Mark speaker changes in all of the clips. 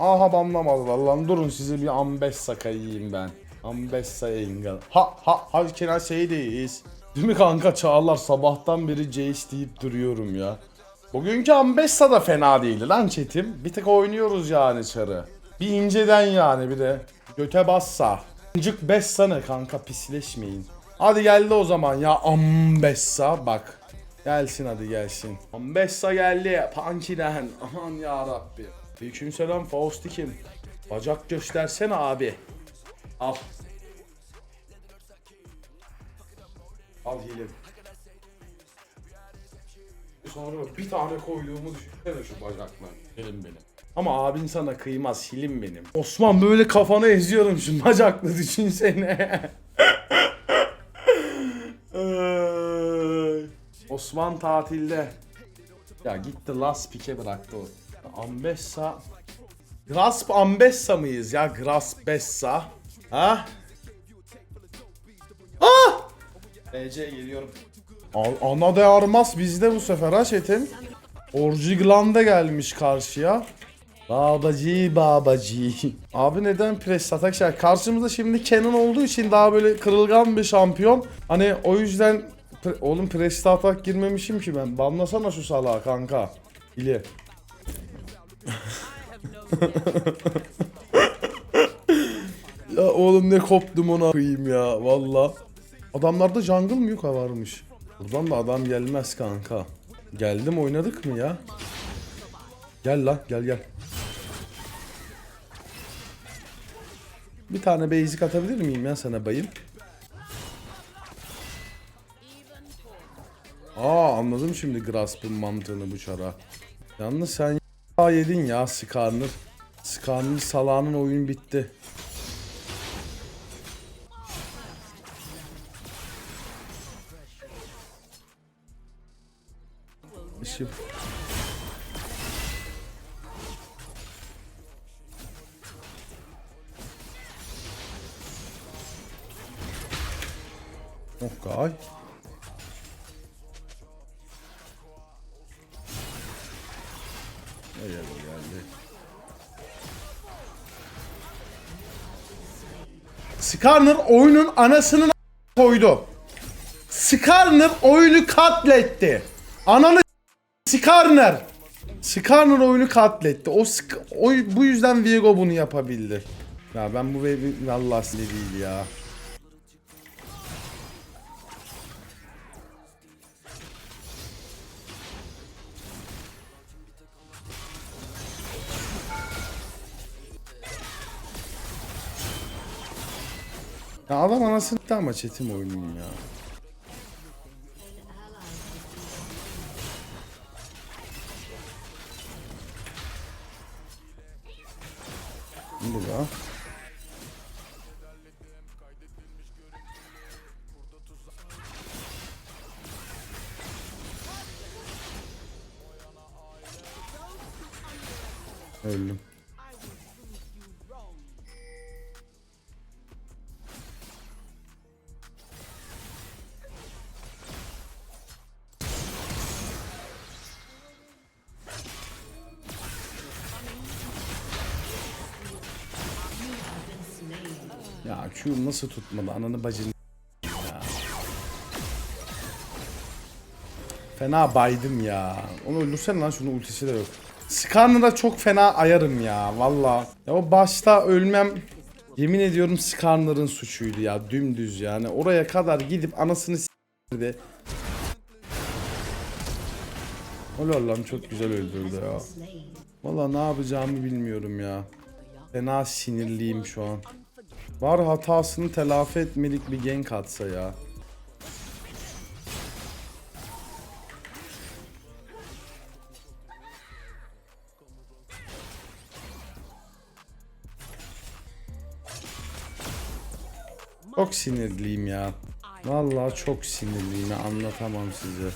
Speaker 1: Aha banlamadılar lan durun sizi bir ambessa kayayım ben. Ambessa engel. Ha ha ha say this? Değil mi kanka Çağlar sabahtan beri Jace deyip duruyorum ya. Bugünkü Ambessa da fena değildi lan chatim. Bir tık oynuyoruz yani çarı. Bir inceden yani bir de. Göte bassa. İncik Bessa ne kanka pisleşmeyin. Hadi geldi o zaman ya Ambessa bak. Gelsin hadi gelsin. Ambessa geldi. Punky'den. Aman ya Rabbi. Aleykümselam Faust'ikim. Bacak göstersene abi. Al. Al hilim. Sonra bir tane koyduğumu düşünsene şu bacakla. Hilim benim. Ama abin sana kıymaz hilim benim. Osman böyle kafanı eziyorum şu bacakla düşünsene. Osman tatilde. Ya gitti Las Pike bıraktı o. Ambessa. Grasp Ambessa mıyız ya? Grasp Bessa. Ha? Ah! BC geliyorum. A- Ana de Armas bizde bu sefer ha Çetin. Orjiglan da gelmiş karşıya. Babacı babacı. Abi neden pres atak şey? Karşımızda şimdi Kenan olduğu için daha böyle kırılgan bir şampiyon. Hani o yüzden pre- oğlum preste atak girmemişim ki ben. Banlasana şu salağı kanka. İli. Ya oğlum ne koptum ona koyayım ya valla. Adamlarda jungle mı yok varmış. Buradan da adam gelmez kanka. Geldim oynadık mı ya? Gel lan gel gel. Bir tane basic atabilir miyim ya sana bayım? Aa anladım şimdi Grasp'ın mantığını bu çara. Yalnız sen yedin ya Skarner. Skarner salağının oyun bitti. Bu geldi? Skarner oyunun anasını koydu. Skarner oyunu katletti. Ananı Skarner. Skarner oyunu katletti. O, o bu yüzden Viego bunu yapabildi. Ya ben bu wave'i vallahi değil ya. Ya adam anasını ama çetim oyunun ya. Ya Q nasıl tutmadı ananı bacını. Fena baydım ya. Onu öldürsen lan şunun ultisi de yok. Skarner'a çok fena ayarım ya valla. Ya o başta ölmem yemin ediyorum Skarner'ın suçuydu ya dümdüz yani. Oraya kadar gidip anasını s**tirdi. Olor lan çok güzel öldürdü ya. Valla ne yapacağımı bilmiyorum ya. Fena sinirliyim şu an. Var hatasını telafi etmelik bir gank atsa ya. Çok sinirliyim ya. Vallahi çok sinirliyim ya anlatamam size.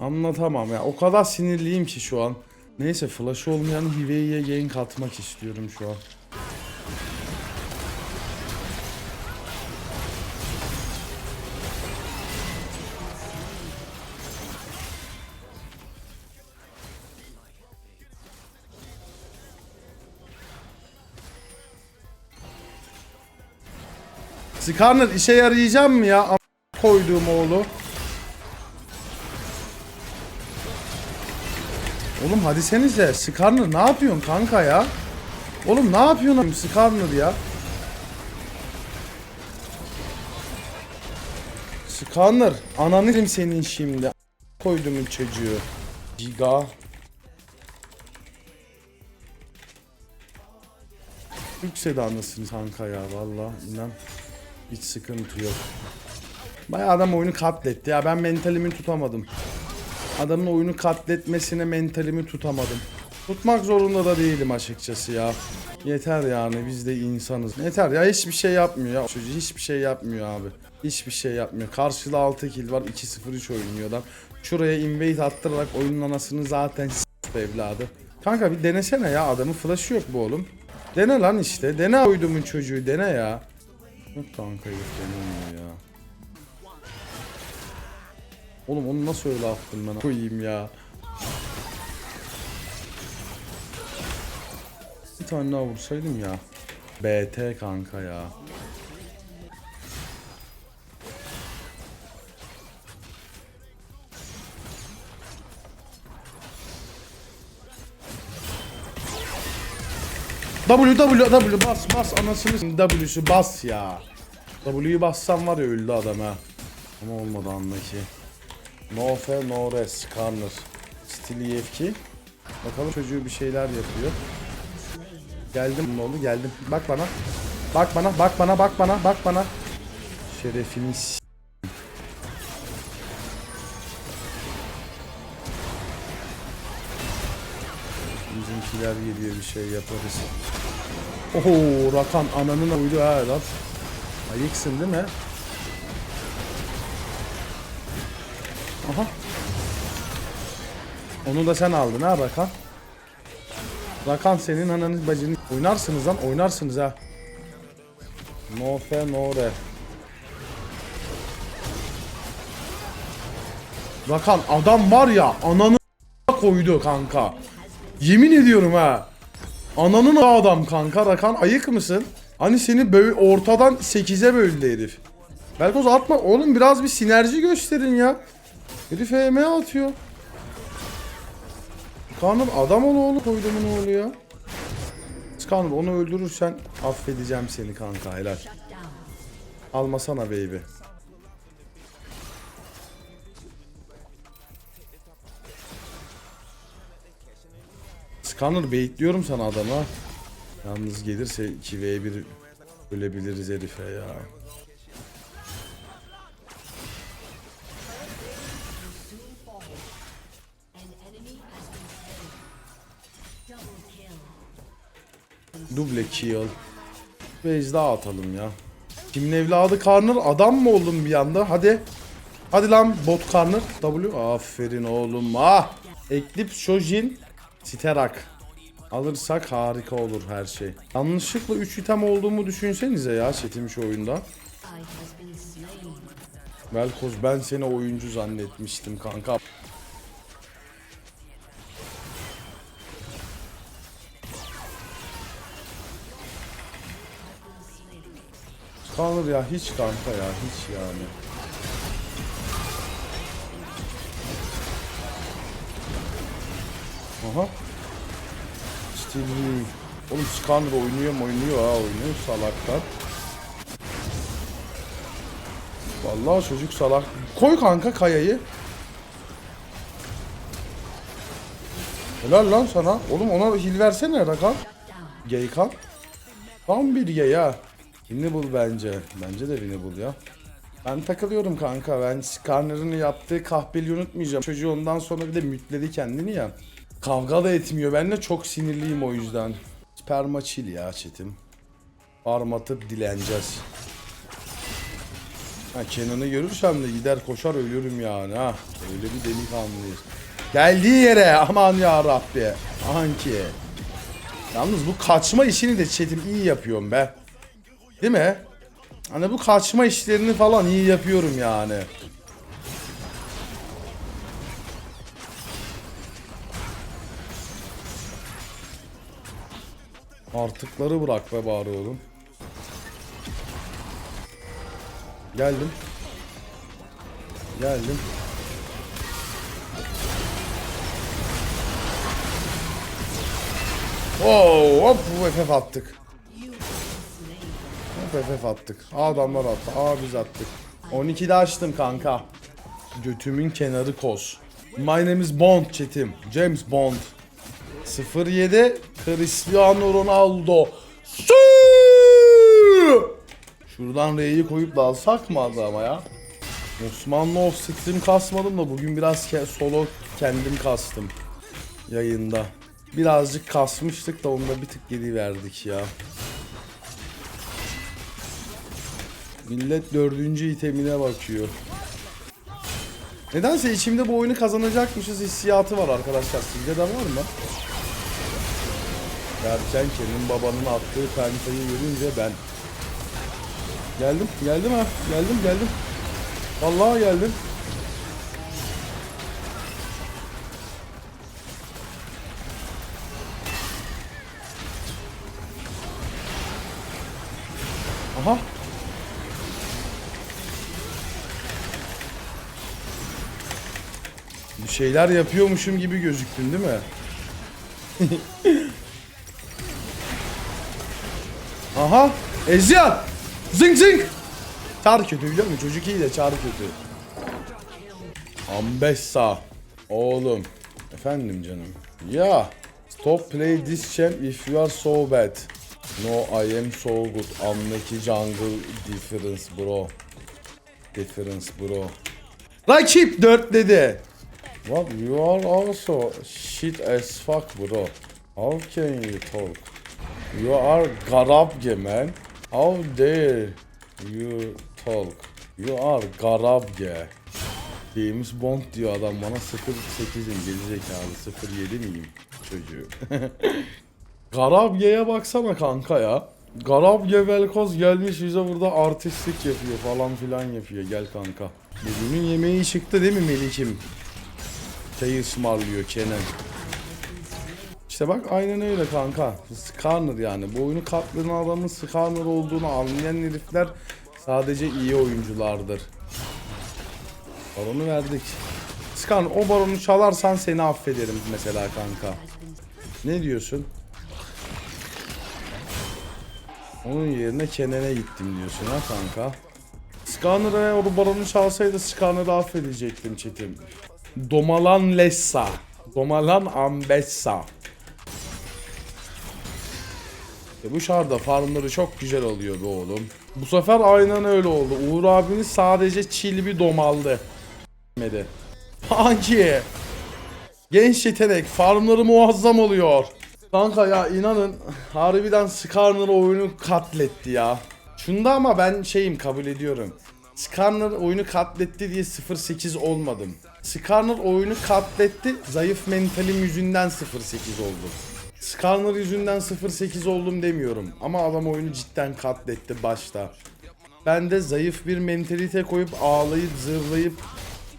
Speaker 1: Anlatamam ya. O kadar sinirliyim ki şu an. Neyse flash olmayan Hivei'ye gank atmak istiyorum şu an. Skarner işe yarayacağım mı ya? Koyduğum oğlu. Oğlum hadisenize. Skarner ne yapıyorsun kanka ya? Oğlum ne yapıyorsun Skarner ya? Skarner ananı senin şimdi. Koyduğumun çocuğu. Giga. Yükseli anasını kanka ya valla inan. Hiç sıkıntı yok. Bayağı adam oyunu katletti ya ben mentalimi tutamadım. Adamın oyunu katletmesine mentalimi tutamadım. Tutmak zorunda da değilim açıkçası ya. Yeter yani biz de insanız. Yeter ya hiçbir şey yapmıyor ya. Çocuğu hiçbir şey yapmıyor abi. Hiçbir şey yapmıyor. Karşıda 6 kill var 2-0-3 oynuyor adam. Şuraya invade attırarak oyunun anasını zaten s**t evladı. Kanka bir denesene ya adamın flash'ı yok bu oğlum. Dene lan işte. Dene oydumun çocuğu dene ya. Yok kanka yok denemiyor ya. Oğlum onu nasıl öyle attım ben koyayım ya. Bir tane daha vursaydım ya. BT kanka ya. W W W bas bas anasını W'su bas ya. W'yu bassam var ya öldü adam ha. Ama olmadı anlaki. No fair no rest Skarner. Still EFK. Bakalım çocuğu bir şeyler yapıyor. Geldim ne oldu geldim. Bak bana. Bak bana bak bana bak bana bak bana. Şerefini s- Bizimkiler geliyor bir şey yaparız. Oho Rakan ananın uydu ha lan. Ayıksın değil mi? Aha. Onu da sen aldın ha Rakan. Rakan senin ananın bacını oynarsınız lan oynarsınız ha. No fe no re. Rakan adam var ya ananı koydu kanka. Yemin ediyorum ha. Ananın adam kanka Rakan ayık mısın? Hani seni böyle ortadan 8'e böldü herif. Belkoz atma oğlum biraz bir sinerji gösterin ya. Herif EM atıyor. Skarner adam ol oğlum koydumun oğlu ya. Skarner onu öldürürsen affedeceğim seni kanka helal. Almasana baby. Skarner baitliyorum sana adama. Yalnız gelirse 2v1 ölebiliriz herife ya. Duble kill. Base daha atalım ya. Kimin evladı Karner adam mı oldun bir anda? Hadi. Hadi lan bot Karner. W. Aferin oğlum. Ah. Eclipse Shojin. Siterak. Alırsak harika olur her şey. Yanlışlıkla 3 item olduğumu düşünsenize ya chatim şu oyunda. Velkoz ben seni oyuncu zannetmiştim kanka. Kalır ya hiç kanka ya hiç yani. Aha. Stevie. Oğlum Skanner oynuyor mu oynuyor ha oynuyor salaklar. Vallahi çocuk salak. Koy kanka kayayı. Helal lan sana. Oğlum ona hil versene Rakan. Geykan. Tam bir gay ha. Winnable bence. Bence de winnable ya. Ben takılıyorum kanka. Ben Skarner'ın yaptığı kahpeliği unutmayacağım. Çocuğu ondan sonra bir de mütledi kendini ya. Kavga da etmiyor. Ben de çok sinirliyim o yüzden. Sperma chill ya çetim. Farm atıp dileneceğiz. Ha Kenan'ı görürsem de gider koşar ölürüm yani ha. Öyle bir delikanlıyız. Geldiği yere aman ya Rabbi. Anki. Yalnız bu kaçma işini de çetim iyi yapıyorum be. Değil mi? Hani bu kaçma işlerini falan iyi yapıyorum yani. Artıkları bırak be bari oğlum. Geldim. Geldim. Oo, hop FF attık. FF attık. Adamlar attı. Aa biz attık. 12'de açtım kanka. Götümün kenarı koz. My name is Bond chatim. James Bond. 07 Cristiano Ronaldo. Su! Şuradan R'yi koyup dalsak mı adama ya? Osmanlı of stream kasmadım da bugün biraz ke- solo kendim kastım. Yayında. Birazcık kasmıştık da onda bir tık geri verdik ya. Millet dördüncü itemine bakıyor. Nedense içimde bu oyunu kazanacakmışız hissiyatı var arkadaşlar. Sizde de var mı? Derken Kerim babanın attığı pentayı görünce ben Geldim, geldim ha. Geldim, geldim. Vallahi geldim. Aha. Bir şeyler yapıyormuşum gibi gözüktün değil mi? Aha. Ezyan. Zing zing. Çar kötü biliyor musun? Çocuk iyi de çar kötü. Ambessa. Oğlum. Efendim canım. Ya. Stop play this champ if you are so bad. No I am so good. Unlucky jungle difference bro. Difference bro. Rakip 4 dedi. What you are also shit as fuck bro. How can you talk? You are Garabge man. How dare you talk? You are Garabge. James Bond diyor adam bana 08'im gerizekalı 07 miyim çocuğu. Garabge'ye baksana kanka ya. Garabge Velkoz gelmiş bize burada artistlik yapıyor falan filan yapıyor. Gel kanka. Bugünün yemeği çıktı değil mi Melik'im? Çayı ısmarlıyor Kenan. İşte bak aynen öyle kanka. Skarner yani. Bu oyunu katlayan adamın Skarner olduğunu anlayan herifler sadece iyi oyunculardır. Baronu verdik. Skarner o baronu çalarsan seni affederim mesela kanka. Ne diyorsun? Onun yerine Kenan'e gittim diyorsun ha kanka. Skarner'a o baronu çalsaydı Skarner'ı affedecektim çetim. Domalan Lessa. Domalan Ambessa. İşte bu şarda farmları çok güzel oluyor be oğlum. Bu sefer aynen öyle oldu. Uğur abimiz sadece çil bir domaldı. Hangi? Genç yetenek. Farmları muazzam oluyor. Kanka ya inanın harbiden Skarner oyunu katletti ya. Şunda ama ben şeyim kabul ediyorum. Skarner oyunu katletti diye 0-8 olmadım. Skarner oyunu katletti zayıf mentalim yüzünden 0-8 oldum. Skarner yüzünden 0-8 oldum demiyorum. Ama adam oyunu cidden katletti başta. Ben de zayıf bir mentalite koyup ağlayıp zırlayıp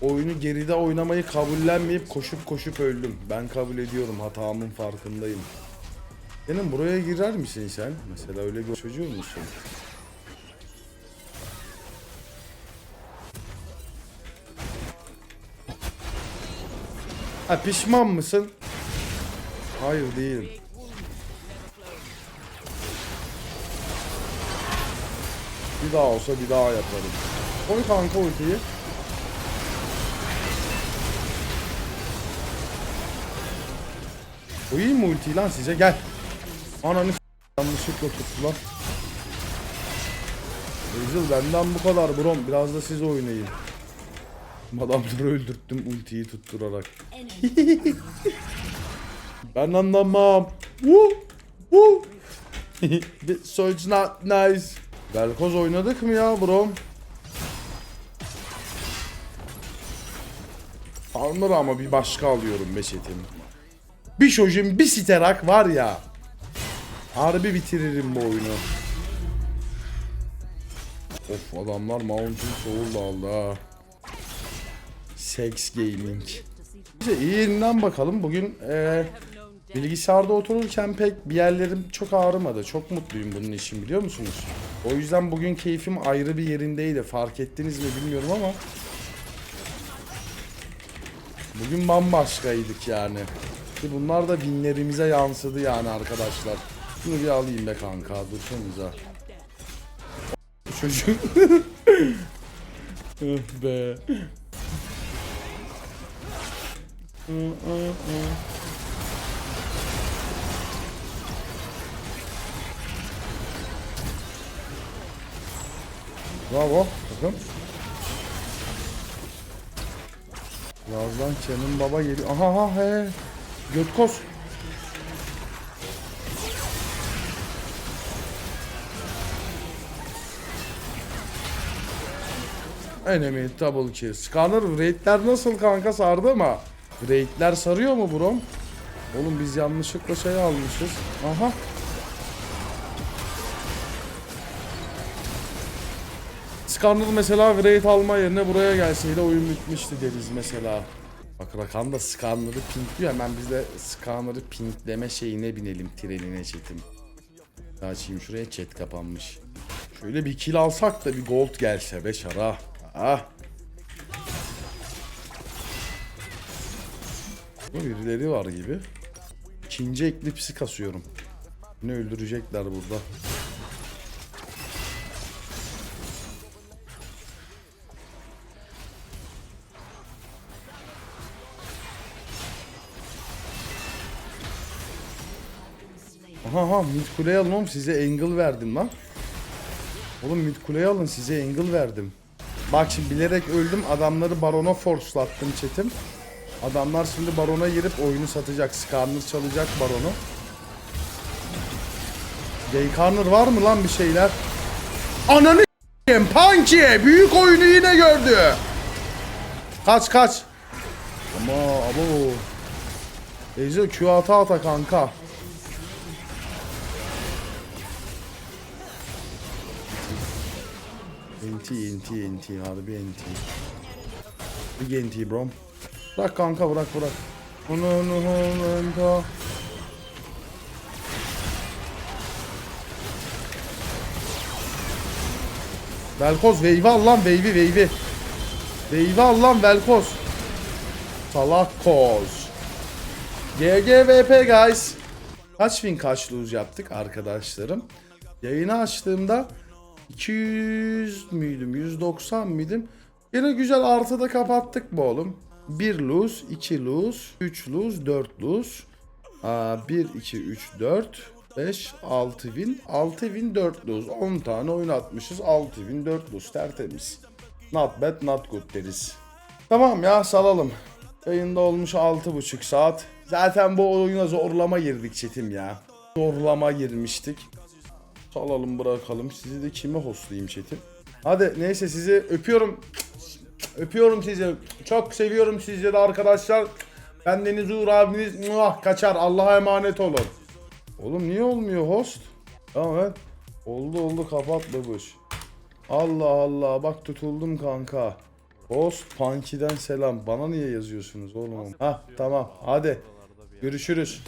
Speaker 1: oyunu geride oynamayı kabullenmeyip koşup koşup öldüm. Ben kabul ediyorum hatamın farkındayım. Senin buraya girer misin sen? Mesela öyle bir çocuğu musun? Ha pişman mısın? Hayır değilim. Bir daha olsa bir daha yaparım. Koy kanka ultiyi. Koyayım mı ultiyi lan size? Gel. Ananı yanlışlıkla tuttular. Ezil benden bu kadar brom. Biraz da siz oynayın. Adamları öldürttüm ultiyi tutturarak. ben anlamam. Woo! Woo! so it's not nice. Velkoz oynadık mı ya bro? Farmer ama bir başka alıyorum Beşet'im. Bir şojum bir siterak var ya. Harbi bitiririm bu oyunu. Of adamlar Mountain Soul aldı ha. Sex Gaming. İyi yerinden bakalım. Bugün eee bilgisayarda otururken pek bir yerlerim çok ağrımadı. Çok mutluyum bunun için biliyor musunuz? O yüzden bugün keyfim ayrı bir yerindeydi. Fark ettiniz mi bilmiyorum ama. Bugün bambaşkaydık yani. Ki bunlar da winlerimize yansıdı yani arkadaşlar. Şunu bir alayım be kanka dursanıza. Çocuk. Be. Bravo. Bakın. Birazdan Kenan Baba geliyor. Aha ha he. Götkos. Enemy double kill. Scanner raidler nasıl kanka sardı mı? Raidler sarıyor mu brom? Oğlum biz yanlışlıkla şey almışız. Aha. Scanner mesela raid alma yerine buraya gelseydi oyun bitmişti deriz mesela. Bak Rakan da Scanner'ı pinkliyor hemen biz de Scanner'ı pinkleme şeyine binelim trenine çetim. Açayım şuraya chat kapanmış. Şöyle bir kill alsak da bir gold gelse be şara. Ah. Birileri var gibi. İkinci eklipsi kasıyorum. Ne öldürecekler burada. Aha aha mid kuleye alın oğlum size angle verdim lan. Oğlum mid kuleye alın size angle verdim. Bak şimdi bilerek öldüm adamları barona forslattım chatim. Adamlar şimdi barona girip oyunu satacak. Skarner çalacak baronu. Gaykarner var mı lan bir şeyler? Ananı s**eyim, Punky büyük oyunu yine gördü. Kaç kaç. Ama abo. Ece Q ata ata kanka. NT NT NT harbi NT. Big NT bro. Bırak kanka bırak bırak. Velkoz wave al lan wave'i wave'i. Wave'i al lan Velkoz. Salak koz. GGVP guys. Kaç win kaç lose yaptık arkadaşlarım. Yayını açtığımda 200 müydüm 190 mıydım? Yine güzel artıda kapattık bu oğlum. 1 lose, 2 lose, 3 lose, 4 lose. Aa, 1, 2, 3, 4, 5, 6 win. 6 win, 4 lose. 10 tane oyun atmışız. 6 win, 4 lose. Tertemiz. Not bad, not good deriz. Tamam ya salalım. Yayında olmuş 6,5 saat. Zaten bu oyuna zorlama girdik çetim ya. Zorlama girmiştik. Salalım bırakalım. Sizi de kime hostlayayım chatim? Hadi neyse sizi öpüyorum. Öpüyorum sizi. Çok seviyorum sizi de arkadaşlar. Ben Deniz Uğur abiniz muah, kaçar. Allah'a emanet olun. Oğlum niye olmuyor host? Tamam evet. Oldu oldu kapat babuş. Allah Allah bak tutuldum kanka. Host Punky'den selam. Bana niye yazıyorsunuz oğlum? Ha tamam hadi. Görüşürüz.